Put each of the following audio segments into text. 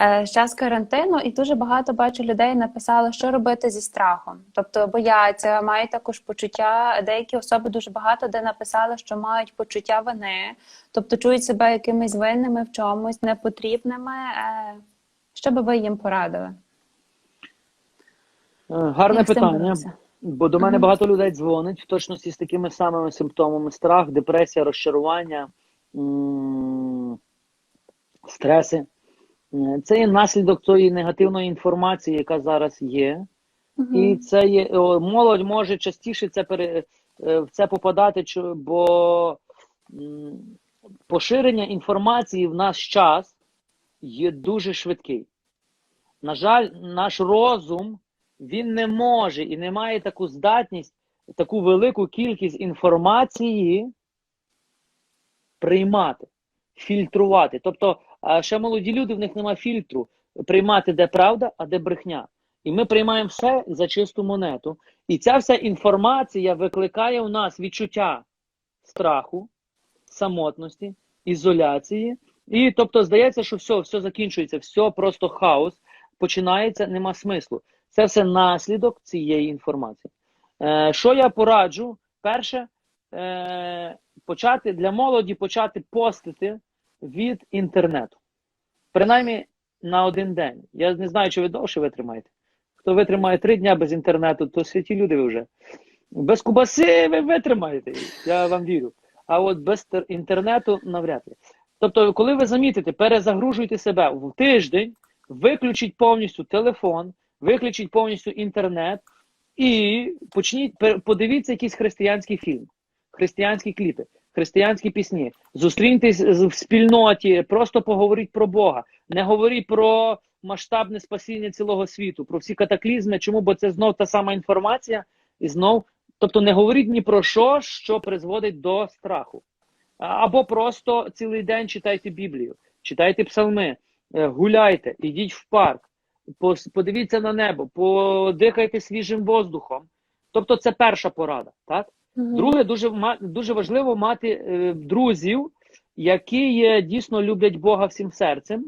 Е, Час карантину, і дуже багато бачу людей написало, що робити зі страхом. Тобто бояться, мають також почуття. Деякі особи дуже багато де написали, що мають почуття вини, тобто чують себе якимись винними в чомусь непотрібними. Е, Що би ви їм порадили? Е, Гарне Як питання. Бо до мене багато людей дзвонить в точності з такими самими симптомами: страх, депресія, розчарування, м, стреси. Е, Це є наслідок тої негативної інформації, яка зараз є. І це є молодь може частіше це пере, е, в це попадати, бо поширення інформації в наш час є дуже швидкий. На жаль, наш розум він не може і не має таку здатність, таку велику кількість інформації приймати, фільтрувати. Тобто, а ще молоді люди, в них немає фільтру приймати, де правда, а де брехня. І ми приймаємо все за чисту монету. І ця вся інформація викликає у нас відчуття страху, самотності, ізоляції. І тобто здається, що все, все закінчується, все просто хаос починається, нема смислу. Це все наслідок цієї інформації. Е, що я пораджу? Перше, е, почати для молоді почати постити від інтернету. Принаймні на один день. Я не знаю, чи ви довше витримаєте. Хто витримає три дня без інтернету, то святі люди ви вже. Без кубаси ви витримаєте, я вам вірю. А от без інтернету навряд ли. Тобто, коли ви замітите, перезагружуйте себе в тиждень, виключіть повністю телефон, виключіть повністю інтернет і почніть подивіться якийсь християнський фільм, християнські кліпи, християнські пісні. Зустріньтесь в спільноті, просто поговоріть про Бога. Не говоріть про масштабне спасіння цілого світу, про всі катаклізми. Чому? Бо це знов та сама інформація, і знов, тобто не говоріть ні про що, що призводить до страху. Або просто цілий день читайте Біблію, читайте псалми, е, гуляйте, ідіть в парк, подивіться на небо, подихайте свіжим воздухом. Тобто, це перша порада. Так? Друге, дуже дуже важливо мати е, друзів, які дійсно люблять Бога всім серцем,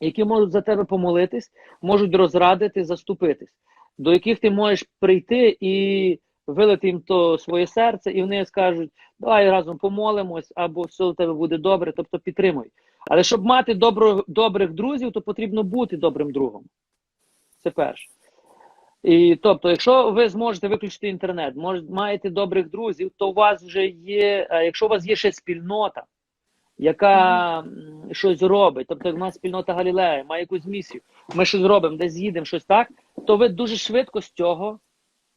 які можуть за тебе помолитись, можуть розрадити, заступитись, до яких ти можеш прийти і вилити їм то своє серце, і вони скажуть, давай разом помолимось, або все у тебе буде добре, тобто підтримуй. Але щоб мати добро, добрих друзів, то потрібно бути добрим другом. Це перше. І тобто, якщо ви зможете виключити інтернет, може, маєте добрих друзів, то у вас вже є, а якщо у вас є ще спільнота, яка м, щось робить, тобто в нас спільнота Галілея, має якусь місію, ми щось робимо, десь їдемо, щось так, то ви дуже швидко з цього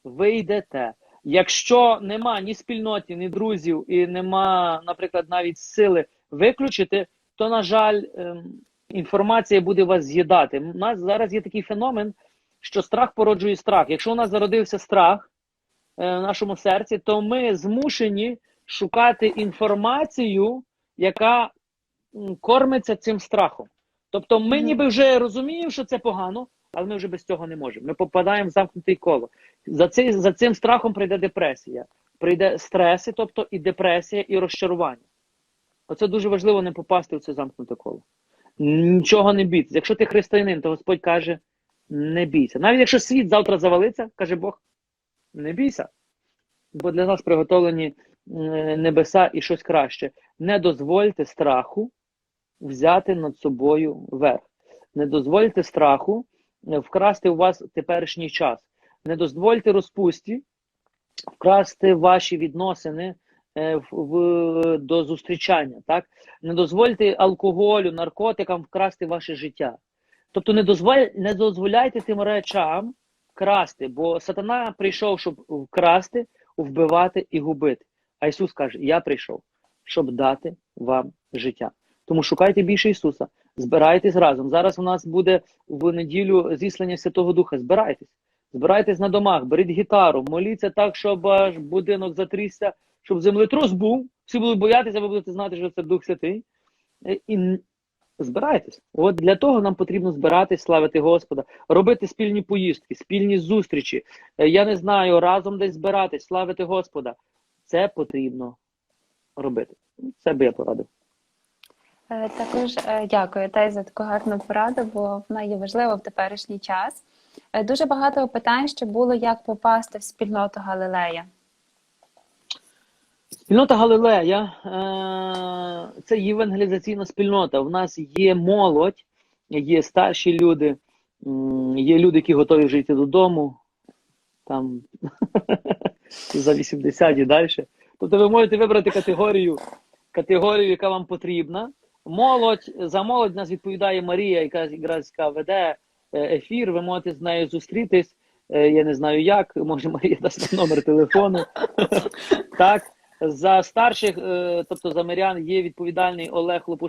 вийдете. Якщо нема ні спільноті, ні друзів, і нема, наприклад, навіть сили виключити, то, на жаль, ем, інформація буде вас з'їдати. У нас зараз є такий феномен, що страх породжує страх. Якщо у нас зародився страх е, в нашому серці, то ми змушені шукати інформацію, яка кормиться цим страхом. Тобто, ми ніби вже розуміємо, що це погано, але ми вже без цього не можемо. Ми попадаємо в замкнутий коло. За, цей, за цим страхом прийде депресія, прийде стреси, тобто і депресія, і розчарування. Оце дуже важливо не попасти в це замкнуте коло. Нічого не бійтеся. Якщо ти християнин, то Господь каже: не бійся. Навіть якщо світ завтра завалиться, каже Бог, не бійся. Бо для нас приготовлені е, небеса і щось краще. Не дозвольте страху взяти над собою верх. Не дозвольте страху е, вкрасти у вас теперішній час. Не дозвольте розпусті вкрасти ваші відносини е, в, в, до зустрічання. Так? Не дозвольте алкоголю, наркотикам вкрасти ваше життя. Тобто не, дозволь, не дозволяйте тим речам красти, бо сатана прийшов, щоб вкрасти, вбивати і губити. А Ісус каже: Я прийшов, щоб дати вам життя. Тому шукайте більше Ісуса, збирайтесь разом. Зараз у нас буде в неділю зіслання Святого Духа. Збирайтесь, збирайтесь на домах, беріть гітару, моліться так, щоб аж будинок затрісся, щоб землетрус був. Всі будуть боятися, ви будете знати, що це Дух Святий. І збирайтесь. От для того нам потрібно збиратись, славити Господа, робити спільні поїздки, спільні зустрічі. Е, Я не знаю, разом десь збиратись, славити Господа. Це потрібно робити. Це би я порадив. Е, Також е, дякую Тай за таку гарну пораду, бо вона є важлива в теперішній час. Дуже багато питань ще було, як попасти в спільноту Галилея. Спільнота Галилея е, це євангелізаційна спільнота. В нас є молодь, є старші люди, є люди, які готові жити додому, там за 80 і далі. Тобто ви можете вибрати категорію, категорію, яка вам потрібна. Молодь за молодь нас відповідає Марія, яка якраз веде е, ефір. Ви можете з нею зустрітись. Е, Я не знаю як. Може, Марія дасть номер телефону. Так. За старших, е, тобто за мирян, є відповідальний Олег Лопуш.